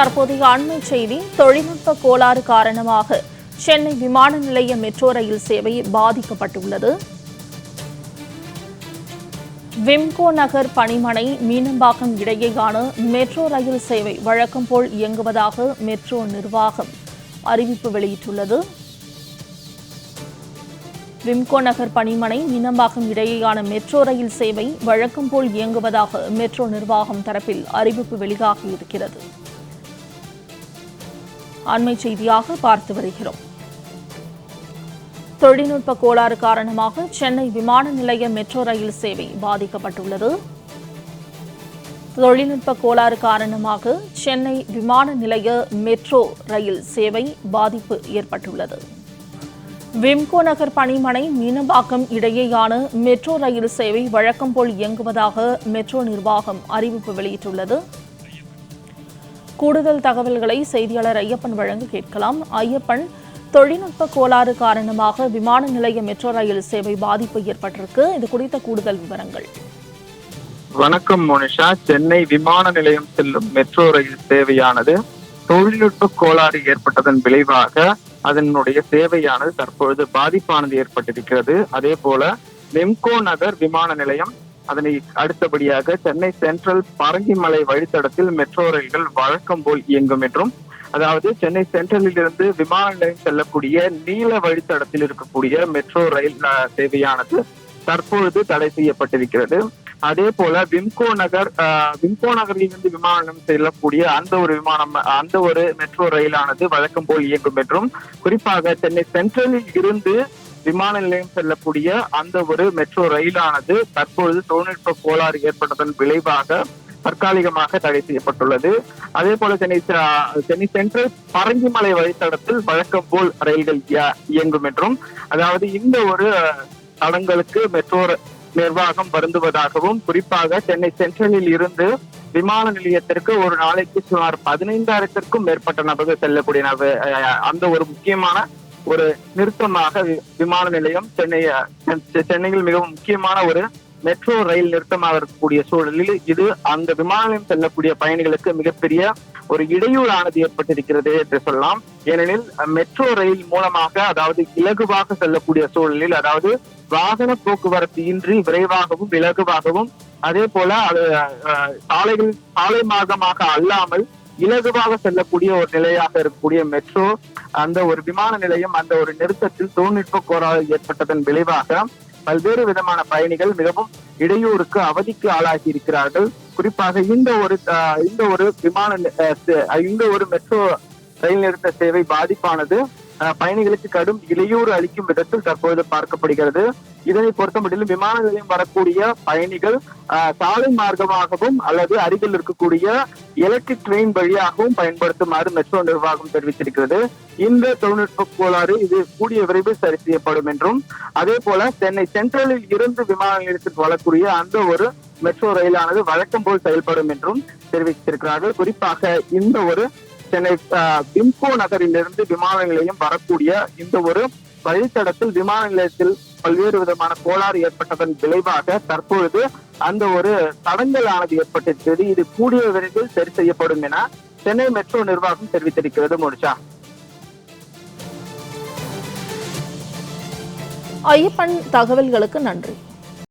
தற்போதைய அண்மை செய்தி தொழில்நுட்ப கோளாறு காரணமாக சென்னை விமான நிலைய மெட்ரோ ரயில் சேவை பாதிக்கப்பட்டுள்ளது. விம்கோ நகர் பணிமனை மீனம்பாக்கம் இடையேயான மெட்ரோ ரயில் சேவை வழக்கம் போல் இயங்குவதாக மெட்ரோ நிர்வாகம் அறிவிப்பு வெளியிட்டுள்ளது. விம்கோ நகர் பணிமனை மீனம்பாக்கம் இடையேயான மெட்ரோ ரயில் சேவை வழக்கம் போல் இயங்குவதாக மெட்ரோ நிர்வாகம் தரப்பில் அறிவிப்பு வெளியாகியிருக்கிறது. அண்மை செய்தியாக பார்த்து வருகிறோம். தொழில்நுட்ப கோளாறு காரணமாக சென்னை விமான நிலைய மெட்ரோ ரயில் சேவை பாதிக்கப்பட்டுள்ளது. தொழில்நுட்ப கோளாறு காரணமாக சென்னை விமான நிலைய மெட்ரோ ரயில் சேவை பாதிப்பு ஏற்பட்டுள்ளது. விம்கோ நகர் பணிமனை மீனம்பாக்கம் இடையேயான மெட்ரோ ரயில் சேவை வழக்கம் போல் இயங்குவதாக மெட்ரோ நிர்வாகம் அறிவிப்பு வெளியிட்டுள்ளது. கூடுதல் தகவல்களை செய்தியாளர் ஐயப்பன் வழங்க கேட்கலாம். ஐயப்பன் தொழில்நுட்ப கோளாறு காரணமாக விமான நிலைய மெட்ரோ ரயில் சேவை பாதிப்பு ஏற்பட்டிருக்கு. இது குறித்த கூடுதல் விவரங்கள். வணக்கம் மோனிஷா. சென்னை விமான நிலையம் செல்லும் மெட்ரோ ரயில் சேவையானது தொழில்நுட்ப கோளாறு ஏற்பட்டதன் விளைவாக அதனுடைய சேவையானது தற்பொழுது பாதிப்பானது ஏற்பட்டிருக்கிறது. அதே போல வெம்கோ நகர் விமான நிலையம் அதனை அடுத்தபடியாக சென்னை சென்ட்ரல் பரங்கிமலை வழித்தடத்தில் மெட்ரோ ரயில்கள் வழக்கம் போல் இயங்கும் என்றும் அதாவது சென்னை சென்ட்ரலில் இருந்து விமான நிலையம் செல்லக்கூடிய நீல வழித்தடத்தில் இருக்கக்கூடிய மெட்ரோ ரயில் சேவையானது தற்பொழுது தடை செய்யப்பட்டிருக்கிறது. அதே போல விம்கோ நகர் அஹ், விம்கோ நகரிலிருந்து விமானம் செல்லக்கூடிய அந்த ஒரு விமானம் அந்த ஒரு மெட்ரோ ரயிலானது வழக்கம் போல் இயங்கும் என்றும் குறிப்பாக சென்னை சென்ட்ரலில் இருந்து விமான நிலையம் செல்லக்கூடிய அந்த ஒரு மெட்ரோ ரயிலானது தற்பொழுது தொழில்நுட்ப கோளாறு ஏற்பட்டதன் விளைவாக தற்காலிகமாக தடை செய்யப்பட்டுள்ளது. அதே போல சென்னை சென்னை சென்ட்ரல் பரங்கிமலை வழித்தடத்தில் வழக்கம் போல் ரயில்கள் இய- இயங்கும் என்றும் அதாவது இந்த ஒரு தடங்களுக்கு மெட்ரோ நிர்வாகம் வருந்துவதாகவும் குறிப்பாக சென்னை சென்ட்ரலில் இருந்து விமான நிலையத்திற்கு ஒரு நாளைக்கு சுமார் பதினைந்தாயிரத்திற்கும் மேற்பட்ட நபர்கள் செல்லக்கூடிய நப- அந்த ஒரு முக்கியமான ஒரு நிறுத்தமாக விமான நிலையம் சென்னை சென்னையில் மிகவும் முக்கியமான ஒரு மெட்ரோ ரயில் நிறுத்தமாக இருக்கக்கூடிய சூழலில் இது அந்த விமான நிலையம் செல்லக்கூடிய பயணிகளுக்கு மிகப்பெரிய ஒரு இடையூறானது ஏற்பட்டிருக்கிறது என்று சொல்லலாம். ஏனெனில் மெட்ரோ ரயில் மூலமாக அதாவது இலகுவாக செல்லக்கூடிய சூழலில் அதாவது வாகன போக்குவரத்து இன்றி விரைவாகவும் இலகுவாகவும் அதே போல அது சாலைகள் சாலை மார்க்கமாக அல்லாமல் இலகுவாக செல்லக்கூடிய ஒரு நிலையாக இருக்கக்கூடிய மெட்ரோ அந்த ஒரு விமான நிலையம் அந்த ஒரு நிறுத்தத்தில் தொழில்நுட்ப கோளாறு ஏற்பட்டதன் விளைவாக பல்வேறு விதமான பயணிகள் மிகவும் இடையூறுக்கு அவதிக்கு ஆளாகி இருக்கிறார்கள் குறிப்பாக இந்த ஒரு அஹ், இந்த ஒரு விமான இந்த ஒரு மெட்ரோ ரயில் நிறுத்த சேவை பாதிப்பானது பயணிகளுக்கு கடும் இடையூறு அளிக்கும் விதத்தில் தற்போது பார்க்கப்படுகிறது. இதனை பொறுத்தமட்டிலும் விமான நிலையம் வரக்கூடிய பயணிகள் சாலை மார்க்கமாகவும் அல்லது அருகில் இருக்கக்கூடிய எலக்ட்ரிக் ட்ரெயின் வழியாகவும் பயன்படுத்துமாறு மெட்ரோ நிர்வாகம் தெரிவித்திருக்கிறது. இந்த தொழில்நுட்ப கோளாறு இது கூடிய விரைவில் சரி செய்யப்படும் என்றும் அதே போல சென்னை சென்ட்ரலில் இருந்து விமான நிலையத்திற்கு வரக்கூடிய அந்த ஒரு மெட்ரோ ரயிலானது வழக்கம் போல் செயல்படும் என்றும் தெரிவித்திருக்கிறார்கள். குறிப்பாக இந்த ஒரு சென்னை பிம்கோ நகரிலிருந்து விமான நிலையம் வரக்கூடிய இந்த ஒரு வழித்தடத்தில் விமான நிலையத்தில் பல்வேறு விதமான கோளாறு ஏற்பட்டதன் விளைவாக தற்பொழுது அந்த ஒரு தடங்கலானது ஏற்பட்டிருக்கிறது இது கூடிய விரைவில் சரி செய்யப்படும் என சென்னை மெட்ரோ நிர்வாகம் தெரிவித்திருக்கிறது முடிச்சா ஐயப்பன் தகவல்களுக்கு நன்றி.